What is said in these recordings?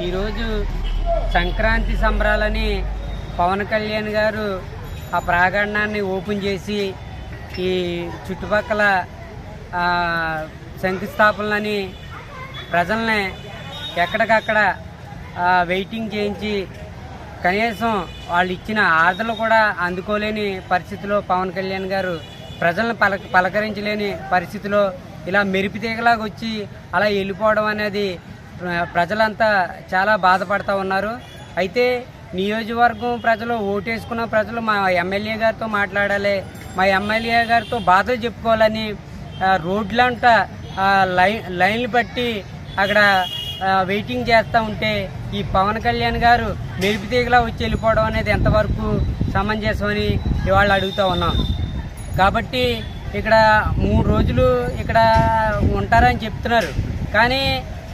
ఈరోజు సంక్రాంతి సంబరాలని పవన్ కళ్యాణ్ గారు ఆ ప్రాంగణాన్ని ఓపెన్ చేసి ఈ చుట్టుపక్కల శంకుస్థాపనలని ప్రజల్ని ఎక్కడికక్కడ వెయిటింగ్ చేయించి కనీసం వాళ్ళు ఇచ్చిన ఆర్డర్లు కూడా అందుకోలేని పరిస్థితిలో పవన్ కళ్యాణ్ గారు ప్రజలను పలక పలకరించలేని పరిస్థితిలో ఇలా మెరిపితీగలాగా వచ్చి అలా వెళ్ళిపోవడం అనేది ప్రజలంతా చాలా బాధపడుతూ ఉన్నారు. అయితే నియోజకవర్గం ప్రజలు ఓటేసుకున్న ప్రజలు మా ఎమ్మెల్యే గారితో మాట్లాడాలి మా ఎమ్మెల్యే గారితో బాధలు చెప్పుకోవాలని రోడ్లంతా రోడ్లంట లైన్ లైన్లు బట్టి అక్కడ వెయిటింగ్ చేస్తూ ఉంటే ఈ పవన్ కళ్యాణ్ గారు మెరుపుతీగలా వచ్చి వెళ్ళిపోవడం అనేది ఎంతవరకు సమంజసమని ఇవాళ అడుగుతూ ఉన్నాం. కాబట్టి ఇక్కడ మూడు రోజులు ఇక్కడ ఉంటారని చెప్తున్నారు. కానీ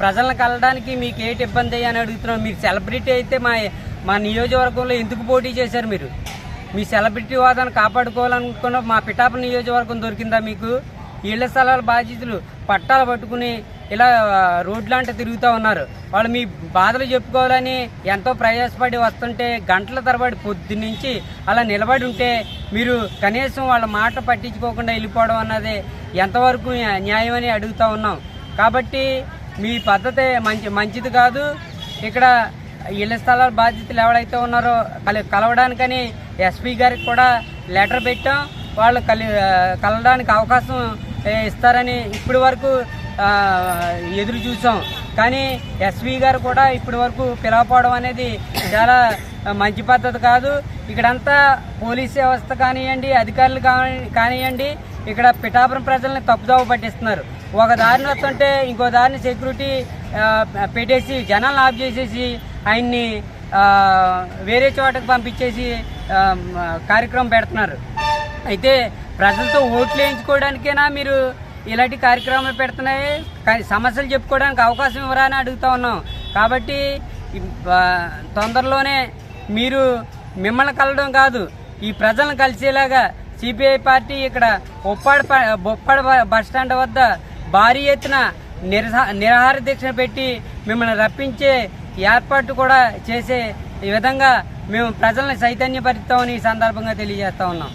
ప్రజలను కలడానికి మీకు ఏంటి ఇబ్బంది అని అడుగుతున్నాం మీరు సెలబ్రిటీ అయితే మా మా నియోజకవర్గంలో ఎందుకు పోటీ చేశారు మీరు? మీ సెలబ్రిటీ హోదాను కాపాడుకోవాలనుకున్న మా పిఠాపురం నియోజకవర్గం దొరికిందా మీకు? ఇళ్ళ స్థలాల బాధ్యతలు పట్టాలు పట్టుకుని ఇలా రోడ్లంట తిరుగుతూ ఉన్నారు. వాళ్ళు మీ బాధలు చెప్పుకోవాలని ఎంతో ప్రయాసపడి వస్తుంటే గంటల తరబడి పొద్దునుంచి అలా నిలబడి ఉంటే మీరు కనీసం వాళ్ళ మాట పట్టించుకోకుండా వెళ్ళిపోవడం అన్నది ఎంతవరకు న్యాయమని అడుగుతూ ఉన్నాం. కాబట్టి మీ పద్ధతి మంచి మంచిది కాదు. ఇక్కడ ఇళ్ళ స్థలాల బాధ్యతలు ఎవరైతే ఉన్నారో కలి కలవడానికని ఎస్పీ గారికి కూడా లెటర్ పెట్టాం. వాళ్ళు కలి కలవడానికి అవకాశం ఇస్తారని ఇప్పటి వరకు ఎదురు చూసాం. కానీ ఎస్వి గారు కూడా ఇప్పటి వరకు పిలవపోవడం అనేది చాలా మంచి పద్ధతి కాదు. ఇక్కడంతా పోలీస్ వ్యవస్థ కానివ్వండి అధికారులు కాని కానివ్వండి ఇక్కడ పిఠాపురం ప్రజల్ని తప్పుదోవ పట్టిస్తున్నారు. ఒక దారిని వస్తుంటే ఇంకో దారిని సెక్యూరిటీ పెట్టేసి జనాలను ఆఫ్ చేసేసి ఆయన్ని వేరే చోటకు పంపించేసి కార్యక్రమం పెడుతున్నారు. అయితే ప్రజలతో ఓట్లు వేయించుకోవడానికైనా మీరు ఇలాంటి కార్యక్రమాలు పెడుతున్నాయి? సమస్యలు చెప్పుకోవడానికి అవకాశం ఇవ్వరా అని అడుగుతా ఉన్నాం. కాబట్టి తొందరలోనే మీరు మిమ్మల్ని కలవడం కాదు ఈ ప్రజలను కలిసేలాగా సిపిఐ పార్టీ ఇక్కడ ఉప్పాడ ప- బొప్పాడ బస్ స్టాండ్ వద్ద భారీ ఎత్తున నిరస నిరాహార దీక్ష పెట్టి మిమ్మల్ని రప్పించే ఏర్పాటు కూడా చేసే ఈ విధంగా మేము ప్రజల్ని చైతన్యపరుస్తామని ఈ సందర్భంగా తెలియజేస్తా ఉన్నాం.